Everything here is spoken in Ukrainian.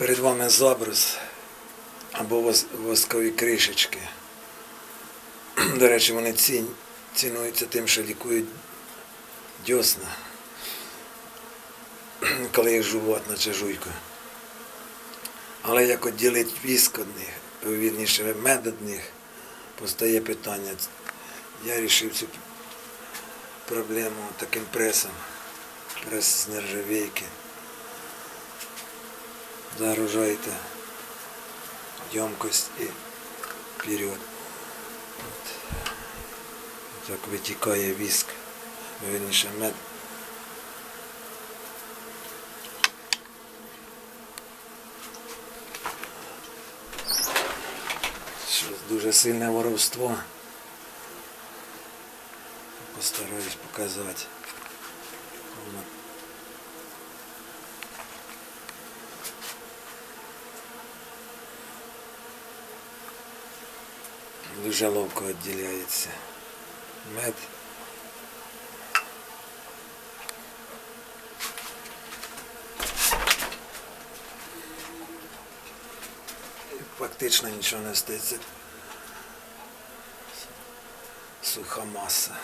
Перед вами забрус або воскові кришечки. До речі, вони цін, цінуються тим, що лікують дьосна, коли їх жувать на чажуйку. Але як відділити віск від них, вірніше мед від них, постає питання. Я вирішив цю проблему таким пресом. Прес з нержавейки. Загружаєте емкость і вперед. От. Так витікає віск, вірніше мед. Щось дуже сильне воровство. Постараюсь показати. Ловко відділяється. Мед. Фактично нічого не стається. Суха маса.